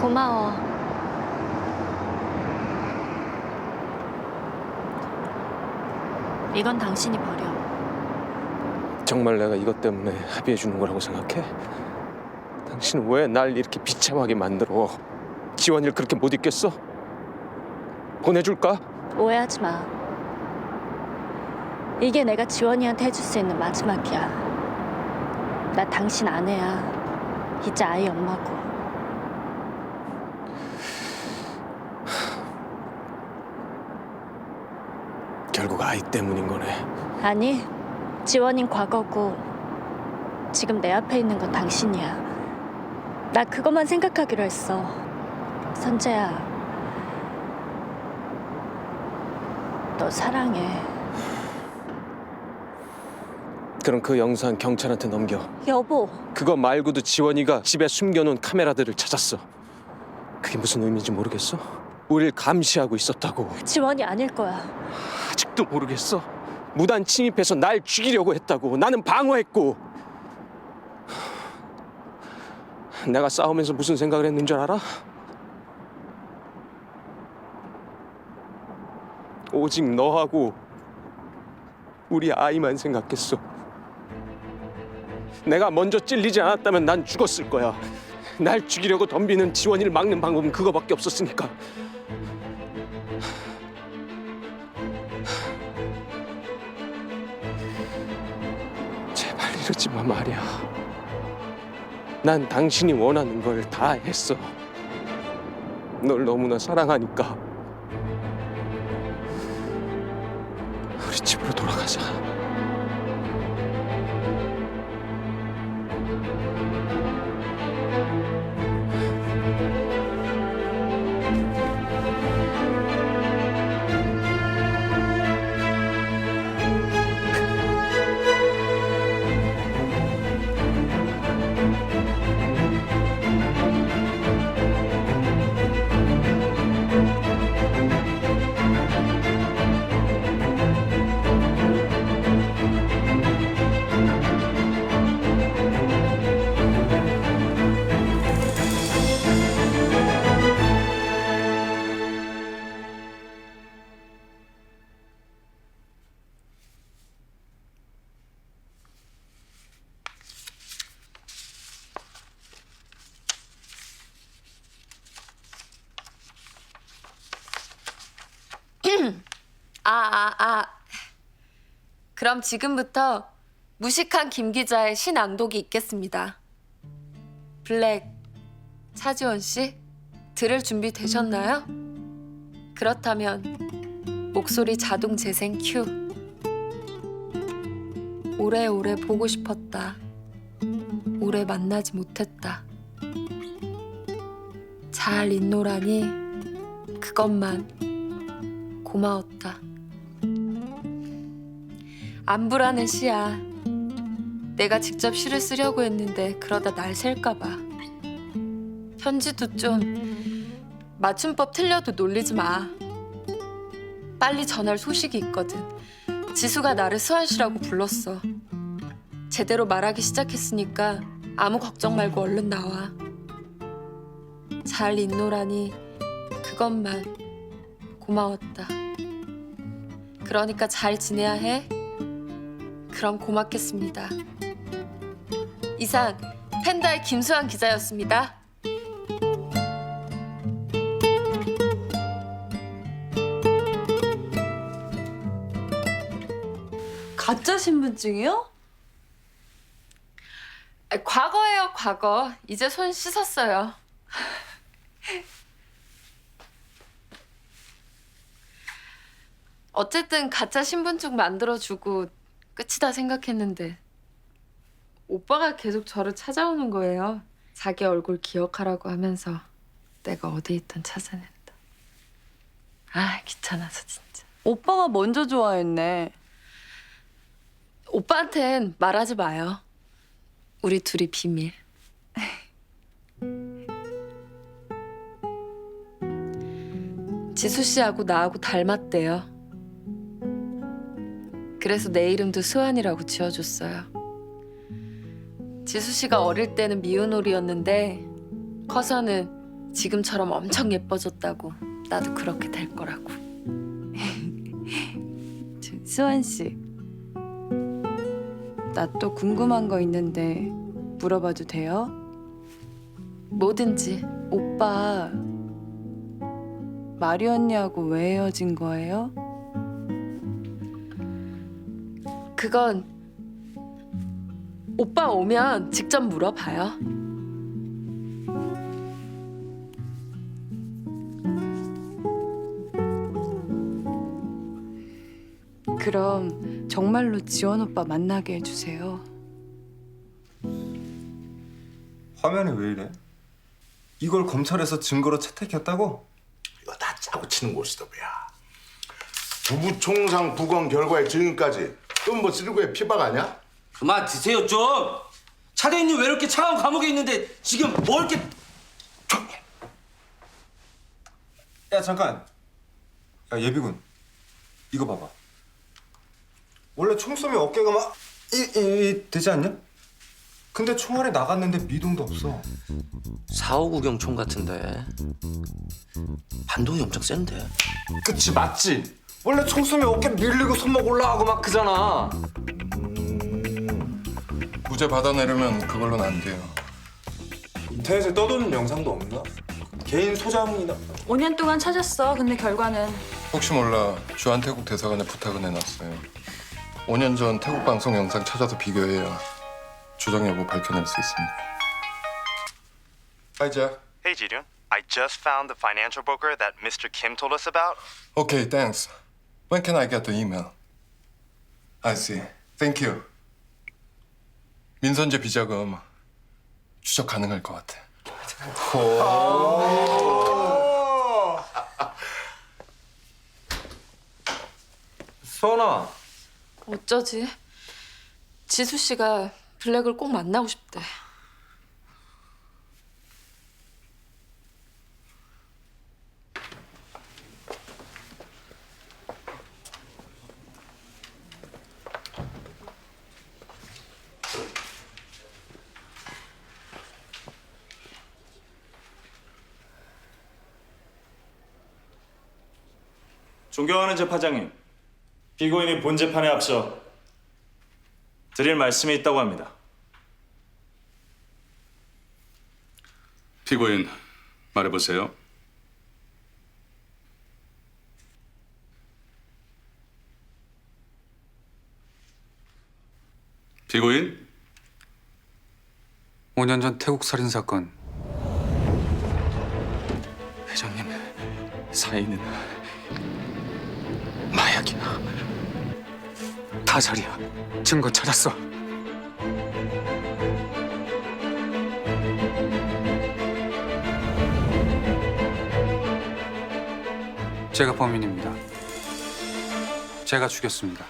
고마워. 이건 당신이 버려. 정말 내가 이것 때문에 합의해 주는 거라고 생각해? 당신은 왜날 이렇게 비참하게 만들어? 지원이를 그렇게 못 있겠어? 보내줄까? 오해하지 마. 이게 내가 지원이한테 해줄 수 있는 마지막이야. 나 당신 아내야. 이제 아이 엄마고. 아이 때문인 거네. 아니, 지원인 과거고 지금 내 앞에 있는 건 당신이야. 나 그것만 생각하기로 했어. 선재야, 너 사랑해. 그럼 그 영상 경찰한테 넘겨. 여보, 그거 말고도 지원이가 집에 숨겨놓은 카메라들을 찾았어. 그게 무슨 의미인지 모르겠어? 우릴 감시하고 있었다고. 지원이 아닐 거야. 아직도 모르겠어. 무단 침입해서 날 죽이려고 했다고. 나는 방어했고. 내가 싸우면서 무슨 생각을 했는 줄 알아? 오직 너하고 우리 아이만 생각했어. 내가 먼저 찔리지 않았다면 난 죽었을 거야. 날 죽이려고 덤비는 지원이를 막는 방법은 그거밖에 없었으니까. 이러지 마 말이야. 난 당신이 원하는 걸 다 했어. 널 너무나 사랑하니까. 아, 아, 아. 그럼 지금부터 무식한 김 기자의 신앙독이 있겠습니다. 블랙, 차지원 씨, 들을 준비 되셨나요? 그렇다면 목소리 자동 재생 큐. 오래오래 보고 싶었다. 오래 만나지 못했다. 잘 있노라니 그것만 고마웠다. 안부라는 시야. 내가 직접 시를 쓰려고 했는데 그러다 날 셀까봐. 편지도 좀 맞춤법 틀려도 놀리지 마. 빨리 전할 소식이 있거든. 지수가 나를 수환 씨라고 불렀어. 제대로 말하기 시작했으니까 아무 걱정 말고 얼른 나와. 잘 있노라니 그것만 고마웠다. 그러니까 잘 지내야 해. 그럼 고맙겠습니다. 이상 팬다의 김수환 기자였습니다. 가짜 신분증이요? 아, 과거예요, 과거. 이제 손 씻었어요. 어쨌든 가짜 신분증 만들어주고 끝이다 생각했는데 오빠가 계속 저를 찾아오는 거예요. 자기 얼굴 기억하라고 하면서 내가 어디 있든 찾아낸다. 아 귀찮아서 진짜. 오빠가 먼저 좋아했네. 오빠한텐 말하지 마요. 우리 둘이 비밀. 지수 씨하고 나하고 닮았대요. 그래서 내 이름도 수환이라고 지어줬어요. 지수 씨가 어릴 때는 미운 오리였는데 커서는 지금처럼 엄청 예뻐졌다고 나도 그렇게 될 거라고. 저, 수환 씨. 나 또 궁금한 거 있는데 물어봐도 돼요? 뭐든지 오빠 마리 언니하고 왜 헤어진 거예요? 그건 오빠 오면 직접 물어봐요. 그럼 정말로 지원 오빠 만나게 해주세요. 화면이 왜 이래? 이걸 검찰에서 증거로 채택했다고? 이거 다 짜고 치는 고스톱이야. 부부총상 부검 결과의 증인까지 또뭐 쓰리고의 피박 아니야? 그만 드세요 좀. 차대인님 왜 이렇게 차가운 감옥에 있는데 지금 뭐 이렇게 야 잠깐. 야 예비군. 이거 봐봐. 원래 총 쏘면 어깨가 막 이, 이, 이 되지 않냐? 근데 총알이 나갔는데 미동도 없어. 459경 총 같은데 반동이 엄청 센데. 그치 맞지? 원래 총 쏘면 어깨 밀리고 손목 올라가고 막 그잖아. 무죄 받아내려면 그걸로는 안 돼요. 인터넷에 떠도는 영상도 없나? 개인 소장이나 5년 동안 찾았어. 근데 결과는 혹시 몰라 주한 태국 대사관에 부탁은 해놨어요. 5년 전 태국 방송 영상 찾아서 비교해야 조정 여부 밝혀낼 수 있습니다. Hi Jack. Hey, Jidoon. I just found the financial broker that Mr. Kim told us about. Okay, thanks. When can I get the email? I see. Thank you. 민선재 비자금 추적 가능할 것 같아. 수원아. 어쩌지? 지수 씨가 블랙을 꼭 만나고 싶대. 존경하는 재판장님, 피고인이 본 재판에 앞서 드릴 말씀이 있다고 합니다. 피고인 말해보세요. 피고인 5년 전 태국 살인 사건 회장님, 사인은 마약이야. 타살이야. 증거 찾았어. 제가 범인입니다. 제가 죽였습니다.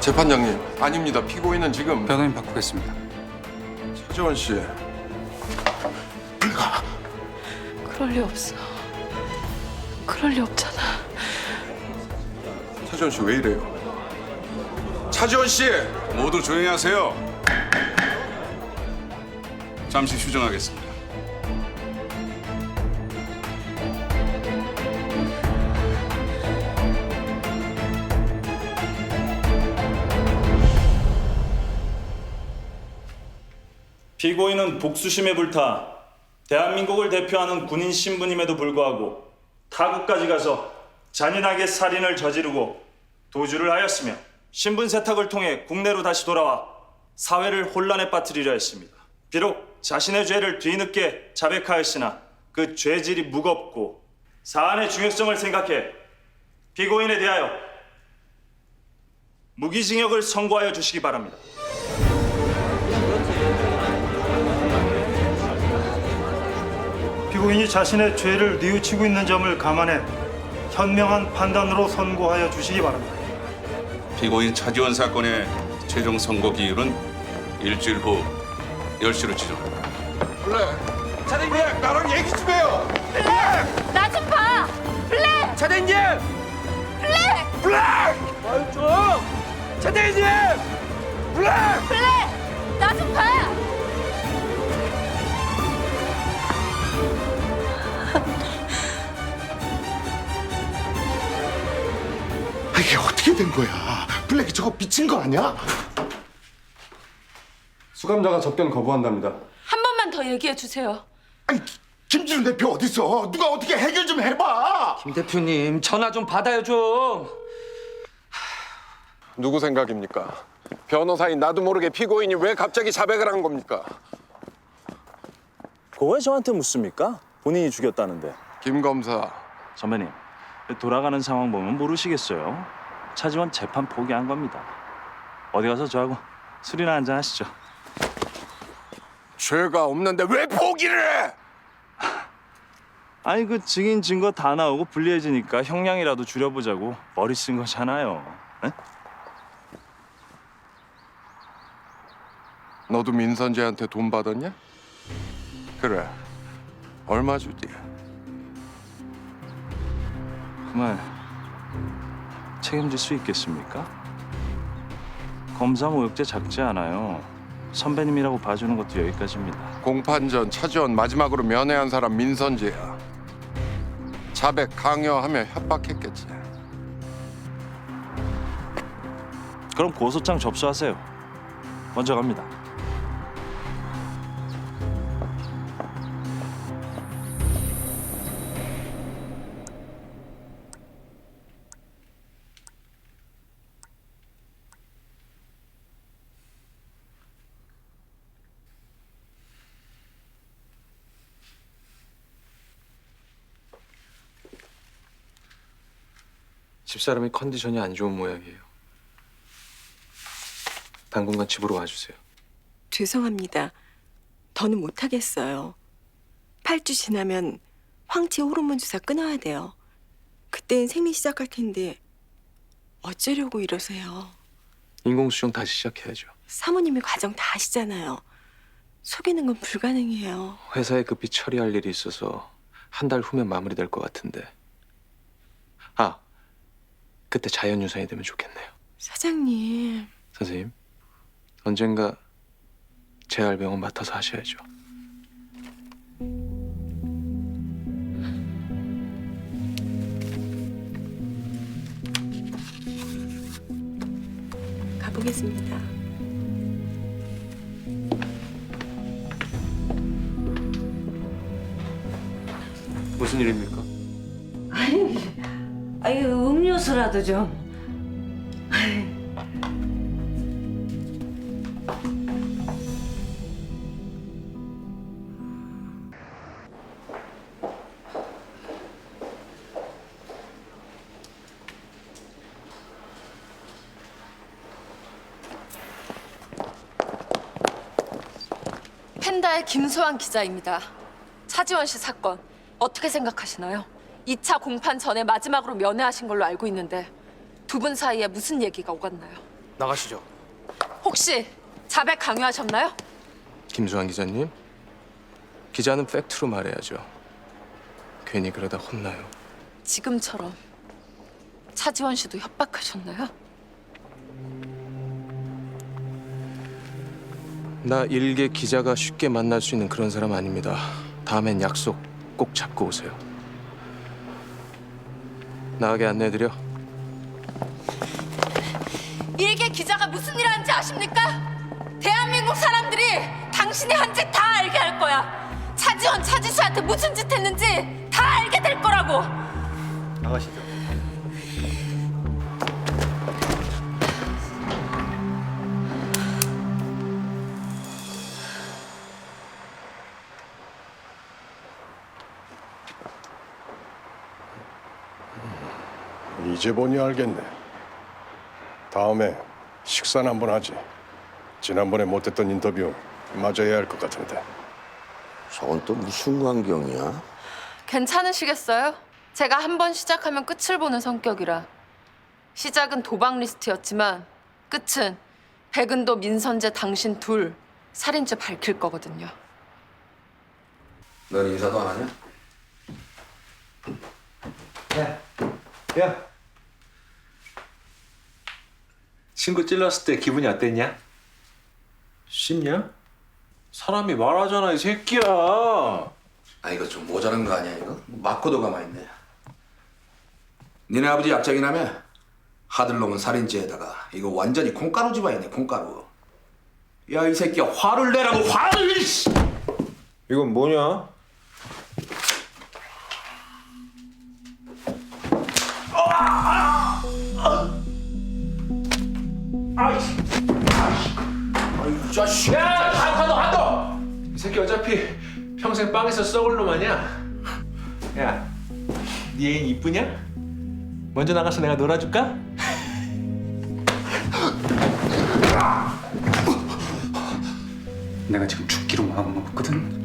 재판장님, 아닙니다. 피고인은 지금 변호인 바꾸겠습니다. 차지원 씨. 그럴 리 없어. 그럴 리 없잖아. 차지원 씨 왜 이래요? 차지원 씨! 모두 조용히 하세요. 잠시 휴정하겠습니다. 피고인은 복수심에 불타 대한민국을 대표하는 군인 신분임에도 불구하고 타국까지 가서 잔인하게 살인을 저지르고 도주를 하였으며 신분 세탁을 통해 국내로 다시 돌아와 사회를 혼란에 빠뜨리려 했습니다. 비록 자신의 죄를 뒤늦게 자백하였으나 그 죄질이 무겁고 사안의 중요성을 생각해 피고인에 대하여 무기징역을 선고하여 주시기 바랍니다. 피고인이 자신의 죄를 뉘우치고 있는 점을 감안해 현명한 판단으로 선고하여 주시기 바랍니다. 피고인 차지원 사건의 최종 선고 기일은 일주일 후 10시로 지정합니다. 블랙! 차대인님! 나랑 얘기 좀 해요! 나좀 봐. 블랙! 차대인님! 블랙! 블랙! 아유 좀! 차대인님! 블랙! 블랙! 나 좀 봐! 된 거야? 블랙이 저거 미친 거 아니야? 수감자가 접견 거부한답니다. 한 번만 더 얘기해 주세요. 아니 김준우 대표 어디 있어? 누가 어떻게 해결 좀 해봐. 김 대표님 전화 좀 받아요 좀. 누구 생각입니까? 변호사인 나도 모르게 피고인이 왜 갑자기 자백을 한 겁니까? 그거 왜 저한테 묻습니까? 본인이 죽였다는데. 김 검사 선배님, 돌아가는 상황 보면 모르시겠어요. 차지원 재판 포기한 겁니다. 어디 가서 저하고 술이나 한잔 하시죠. 죄가 없는데 왜 포기를 해? 아니 그 증인 증거 다 나오고 불리해지니까 형량이라도 줄여보자고 머리 쓴 거잖아요. 에? 너도 민선재한테 돈 받았냐? 그래 얼마 주지? 그말 책임질 수 있겠습니까? 검사 모욕죄 작지 않아요. 선배님이라고 봐주는 것도 여기까지입니다. 공판 전 차지원 마지막으로 면회한 사람 민선재야 자백 강요하며 협박했겠지 그럼 고소장 접수하세요. 먼저 갑니다. 집사람이 컨디션이 안 좋은 모양이에요. 당분간 집으로 와주세요. 죄송합니다. 더는 못하겠어요. 8주 지나면 황치 호르몬 주사 끊어야 돼요. 그땐 생리 시작할 텐데 어쩌려고 이러세요. 인공수정 다시 시작해야죠. 사모님이 과정 다 아시잖아요. 속이는 건 불가능해요. 회사에 급히 처리할 일이 있어서 한 달 후면 마무리될 것 같은데. 아, 그때 자연유산이 되면 좋겠네요. 사장님. 선생님, 언젠가 재활병원 맡아서 하셔야죠. 가보겠습니다. 무슨 일입니까? 아유, 음료수라도 좀. 펜다의 김소환 기자입니다. 차지원 씨 사건 어떻게 생각하시나요? 2차 공판 전에 마지막으로 면회하신 걸로 알고 있는데 두 분 사이에 무슨 얘기가 오갔나요? 나가시죠. 혹시 자백 강요하셨나요? 김수환 기자님, 기자는 팩트로 말해야죠. 괜히 그러다 혼나요. 지금처럼 차지원 씨도 협박하셨나요? 나 일개 기자가 쉽게 만날 수 있는 그런 사람 아닙니다. 다음엔 약속 꼭 잡고 오세요. 나가게 안내해드려. 일개 기자가 무슨 일 하는지 아십니까? 대한민국 사람들이 당신이 한짓 다 알게 할 거야. 차지원, 차지수한테 무슨 짓 했는지 이제 보니 알겠네. 다음에 식사는 한번 하지. 지난번에 못했던 인터뷰 마저 해야 할 것 같은데. 저건 또 무슨 광경이야? 괜찮으시겠어요? 제가 한 번 시작하면 끝을 보는 성격이라 시작은 도박 리스트였지만 끝은 백은도 민선재 당신 둘 살인죄 밝힐 거거든요. 넌 인사도 안 하냐? 야, 야. 친구 찔렀을 때 기분이 어땠냐? 씹냐? 사람이 말하잖아 이 새끼야. 아 이거 좀 모자란 거 아니야 이거? 맞고도 가만히 있네. 니네 아버지 약장이라며? 하들놈은 살인죄에다가 이거 완전히 콩가루 집안이네 콩가루. 야 이 새끼야 화를 내라고 화를! 이씨! 이건 뭐냐? 이 자식! 야! 한도 한도! 이 새끼 어차피 평생 빵에서 썩을 놈 아니야? 야, 네 애인 이쁘냐? 먼저 나가서 내가 놀아줄까? 내가 지금 죽기로 마음 먹었거든.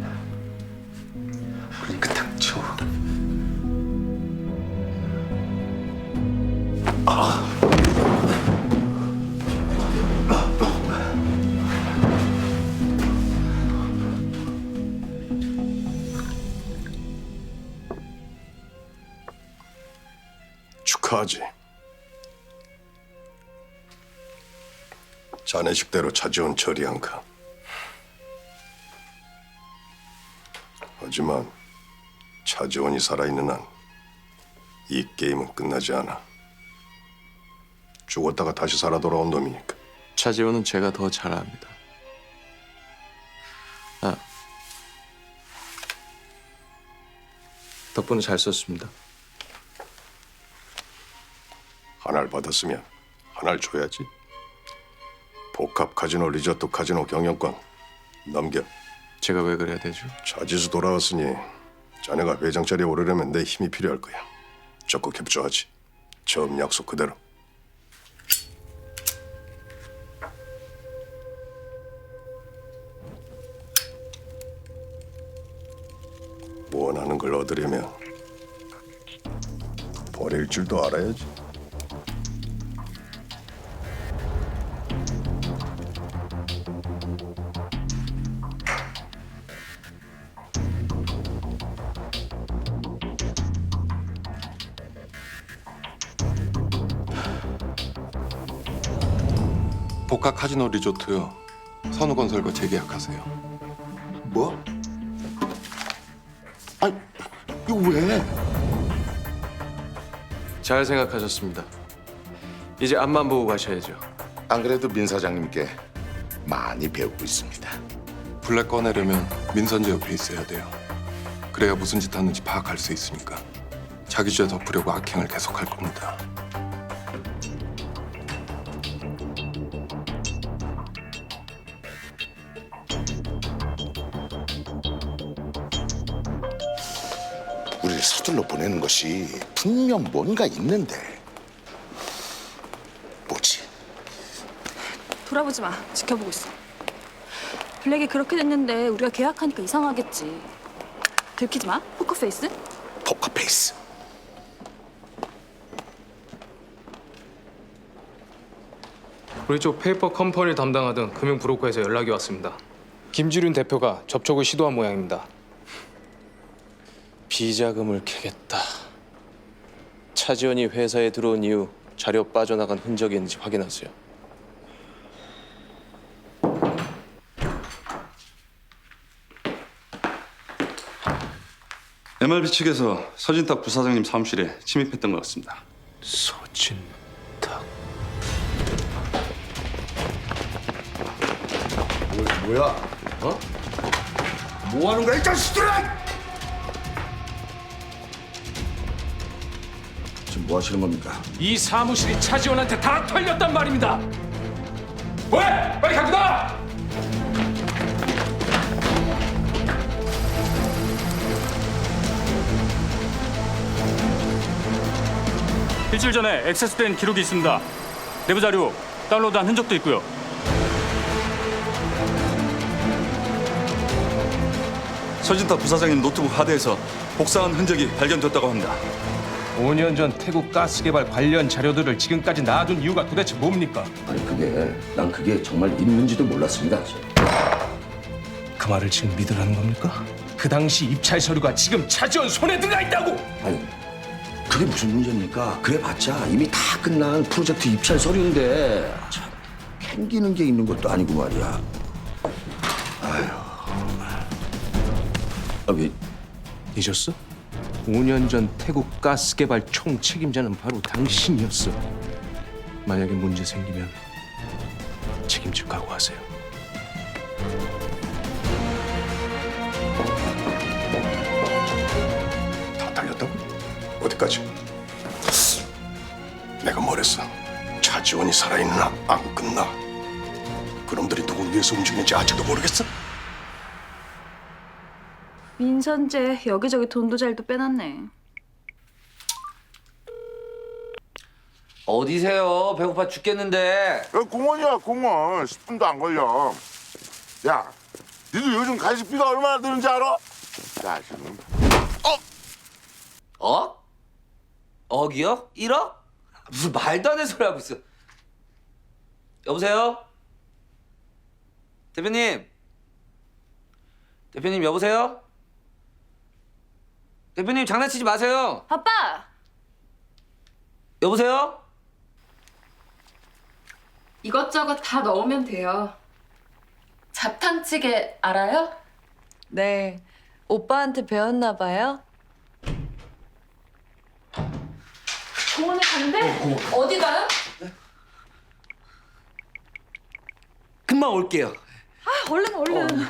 축하하지. 자네식대로 차지원 처리한 가. 하지만 차지원이 살아있는 한 이 게임은 끝나지 않아. 죽었다가 다시 살아 돌아온 놈이니까. 차지원은 제가 더 잘 압니다. 아, 덕분에 잘 썼습니다. 하나를 받았으면 하나를 줘야지. 복합 카지노 리조트 카지노 경영권 넘겨. 제가 왜 그래야 되죠? 차지수 돌아왔으니 자네가 회장 자리에 오르려면 내 힘이 필요할 거야. 적극 협조하지. 처음 약속 그대로. 원하는 걸 얻으려면 버릴 줄도 알아야지. 복합 카지노 리조트요. 선우건설과 재계약하세요. 뭐? 아니 이거 왜? 잘 생각하셨습니다. 이제 앞만 보고 가셔야죠. 안 그래도 민 사장님께 많이 배우고 있습니다. 블랙 꺼내려면 민선재 옆에 있어야 돼요. 그래야 무슨 짓 하는지 파악할 수 있으니까. 자기 죄 덮으려고 악행을 계속할 겁니다. 보내는 것이 분명 뭔가 있는데 뭐지? 돌아보지 마. 지켜보고 있어. 블랙이 그렇게 됐는데 우리가 계약하니까 이상하겠지. 들키지 마. 포커페이스. 포커페이스. 우리 쪽 페이퍼 컴퍼니를 담당하던 금융 브로커에서 연락이 왔습니다. 김주륜 대표가 접촉을 시도한 모양입니다. 비자금을 캐겠다. 차지원이 회사에 들어온 이후 자료 빠져나간 흔적이 있는지 확인하세요. MRB 측에서 서진탁 부사장님 사무실에 침입했던 것 같습니다. 서진탁. 뭐야? 어? 뭐 하는 거야 이 자식들아! 지금 뭐 하시는 겁니까? 이 사무실이 차지원한테 다 털렸단 말입니다. 왜? 빨리 갖고 나! 일주일 전에 액세스된 기록이 있습니다. 내부 자료 다운로드한 흔적도 있고요. 서진탁 부사장님 노트북 하드에서 복사한 흔적이 발견됐다고 합니다. 5년 전 태국 가스 개발 관련 자료들을 지금까지 놔둔 이유가 도대체 뭡니까? 아니 그게 난 그게 정말 있는지도 몰랐습니다. 그 말을 지금 믿으라는 겁니까? 그 당시 입찰 서류가 지금 차지원 손에 들어가 있다고! 아니 그게 무슨 문제입니까? 그래봤자 이미 다 끝난 프로젝트 입찰 서류인데 참 캥기는 게 있는 것도 아니고 말이야. 아휴. 아, 왜 잊었어? 5년 전 태국 가스 개발 총 책임자는 바로 당신이었어. 만약에 문제 생기면 책임질 각오하세요. 다 달렸다고? 어디까지? 내가 뭐랬어? 차지원이 살아있나 안 끝나? 그놈들이 누굴 위해서 움직이는지 아직도 모르겠어? 민선제 여기저기 돈도 잘도 빼놨네. 어디세요? 배고파 죽겠는데. 공원이야 공원 10분도 안 걸려 야 니도 요즘 간식비가 얼마나 드는지 알아? 야 지금 어? 억이요? 1억? 무슨 말도 안 되는 소리 하고 있어. 여보세요? 대표님? 대표님 여보세요? 대표님 장난치지 마세요. 아빠! 여보세요? 이것저것 다 넣으면 돼요. 잡탕찌개 알아요? 네. 오빠한테 배웠나 봐요. 공원에 간대? 어 디 가요? 금방 올게요. 아 얼른 얼른.